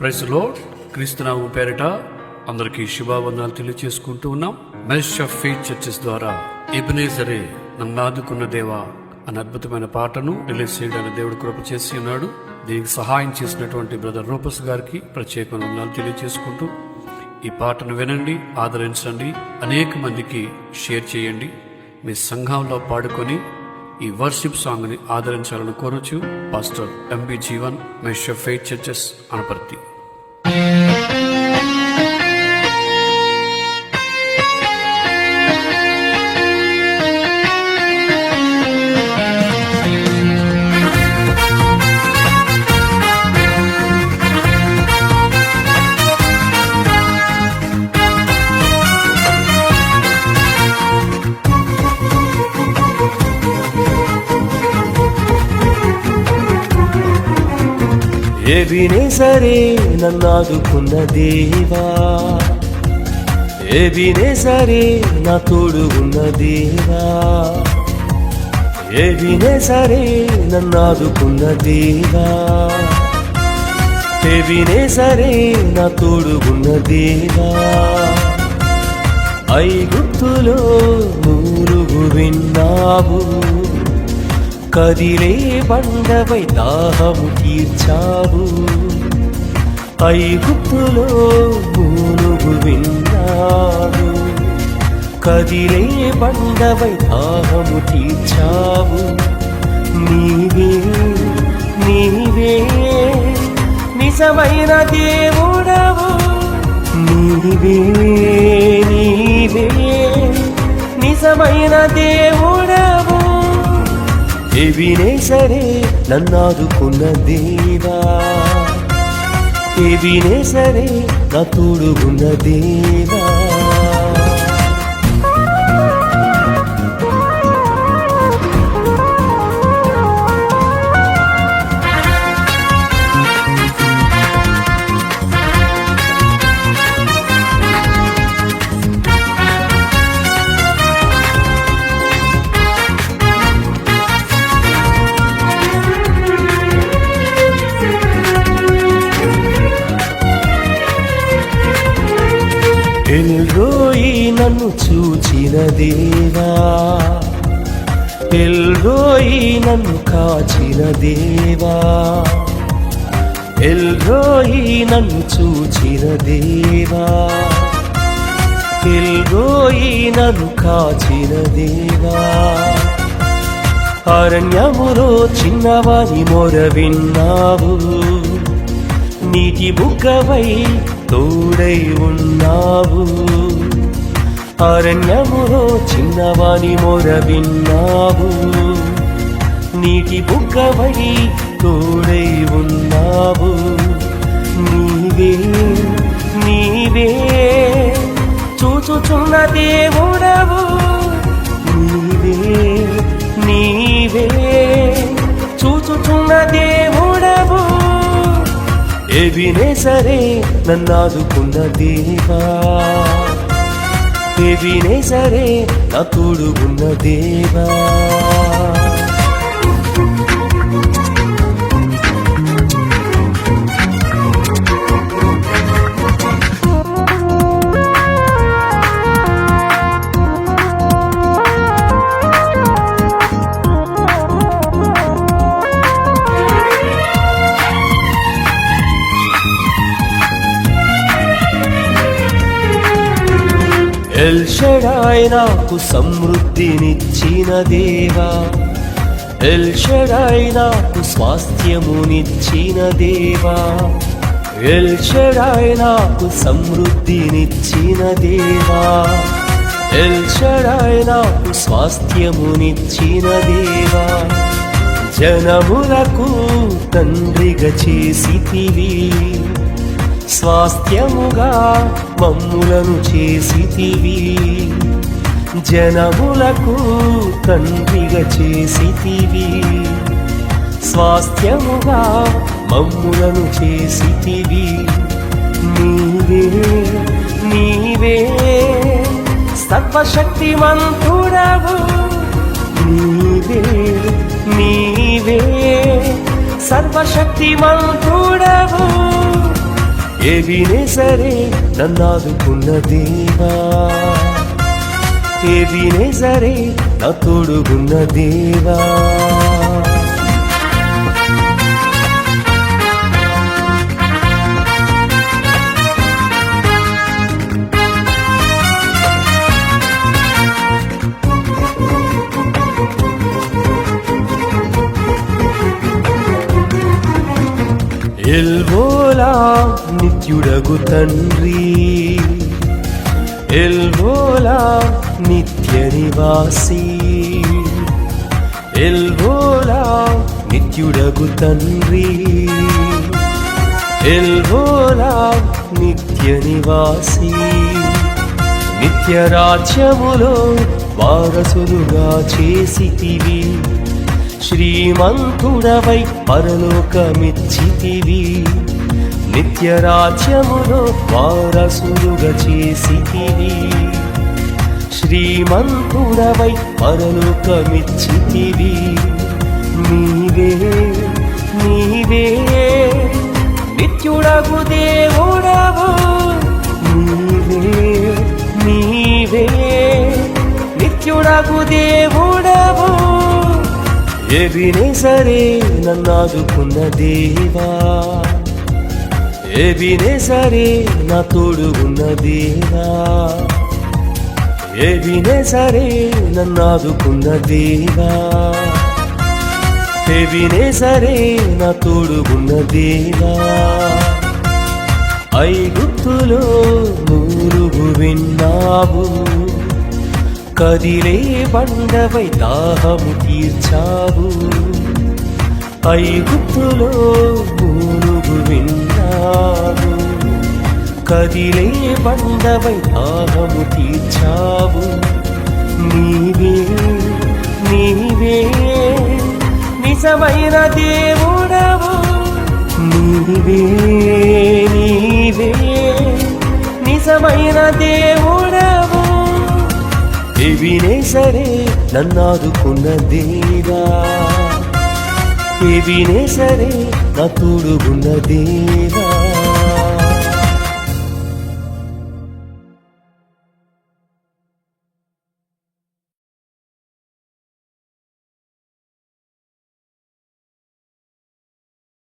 ప్రైజ్లో క్రీస్తునామం పేరిట అందరికీ శుభావందనాలు తెలియజేసుకుంటూ ఉన్నాం. మెష్ ఆఫ్ ఫీట్ చర్చెస్ ద్వారా ఎబినేజరే నన్ను ఆదుకున్న దేవా అనే అద్భుతమైన పాటను రిలీజ్ చేయడానికి దేవుడు కృప చేసి ఉన్నాడు. దీనికి సహాయం చేసినటువంటి బ్రదర్ రూపస్ గారికి ప్రత్యేక వందనాలు తెలియజేసుకుంటూ ఈ పాటను వినండి ఆదరించండి అనేక మందికి షేర్ చేయండి. మీ సంఘంలో పాడుకొని ఈ వర్షిప్ సాంగ్ని ఆదరించాలని కోరొచ్చు. పాస్టర్ ఎంబి జీవన్ మెష్ ఫెయిత్ చర్చెస్ అనపర్తి. ఏవినే సరే నన్నాదుకున్న దేవా? ఏవినే సరే నా తోడు ఉన్న దేవా ఏవినే సరే నన్నాదుకున్న దేవా? ఏవినే సరే నా తోడు ఉన్న దేవా? ఐగుప్తులో మూలుగు విన్నావు. కదిలే బండవై దాహము తీర్చావు. ఐగుప్తులో మూలుగు విన్నావు. కదిలే బండవై దాహము తీర్చావు. నీవే నీవే నిజమైన దేవుడవు. నీవే నీవే నిజమైన దేవుడవు. ఏవినే సరే నన్నాదుకున్న దేవా. ఏవినే సరే నా తోడుగున్న దేవా. నన్ను చూచిన దేవా ఎల్రోయి నన్ను కాచిన దేవా ఎల్రోయి నన్ను చూచిన దేవా ఎల్రోయి నన్ను కాచిన దేవా. అరణ్యములో చిన్నవాని మొర విన్నావు నీటి బుగ్గవై తోడై ఉన్నావు. అరణ్యములో చిన్నవాణి మొర విన్నావు. నీటి బుగ్గబడి తోడై ఉన్నావు. నీవే నీవే చూచుచున్న దేవుడవు. నీవే నీవే చూచుచున్న దేవుడవు. ఏవినే సరే నన్నాదుకున్న దేవా. ఏవినే సరే నా తోడు ఉన్న దేవా. ఎల్షడాయ్ నాకు సమృద్ధినిచ్చిన దేవా. ఎల్షడాయ్ నాకు స్వాస్థ్యమునిచ్చిన దేవా. ఎల్షడాయ్ నాకు సమృద్ధినిచ్చిన దేవా. ఎల్షడాయ్ నాకు స్వాస్థ్యమునిచ్చిన దేవా. జనములకు తండ్రిగా చేసితివి. స్వాస్థ్యముగా మమ్ములను చేసితివి. జనములకు తండ్రిగా చేసితివి. స్వాస్థ్యముగా మమ్ములను చేసితివి. నీవే నీవే సర్వశక్తిమంతుడవు. నీవే నీవే సర్వశక్తిమంతుడవు. ఏవినే సరే నన్నాదుకున్న దేవా? ఏవినే సరే నా తోడుగున్న దేవా? ఎల్వోలా నిత్యుడగు తండ్రి. ఎల్వోలా నిత్య నివాసి. ఎల్వోలా నిత్యుడగు తండ్రి. ఎల్వోలా నిత్య నివాసి. నిత్య రాజ్యములో వారసులుగా చేసితివి శ్రీమంతుడవై పరలోకమిచ్చితివి. నిత్య రాజ్యములో వారసులుగా చేసితివి. శ్రీమంతుడవై పరలోకమిచ్చితివి. నీవే నీవే నిత్యుడగు దేవుడవు. నీవే నీవే నిత్యుడగు దేవుడవు ఎవినే సరే నన్నాదుకున్న దేవా. ఎవినే సరే నా తోడు ఉన్న దేవా. ఎవినే సరే నన్నాదుకున్న దేవా. ఎవినే సరే నా తోడు ఉన్న దేవా. ఐగుప్తులో నూరుగు విన్నావు. కదిలే బండవై దాహము తీర్చావు. ఐగుప్తులో నూరుగు విన్నావు. కదిలే బండవై దాహము తీర్చావు. నీవే నీవే నిజమైన దేవుడవు. నీవే నీవే నిజమైన దేవుడవు నేనే సరే నన్నాదుకున్న దేవా ఏవినే సరే నా తోడుగున్న దేవా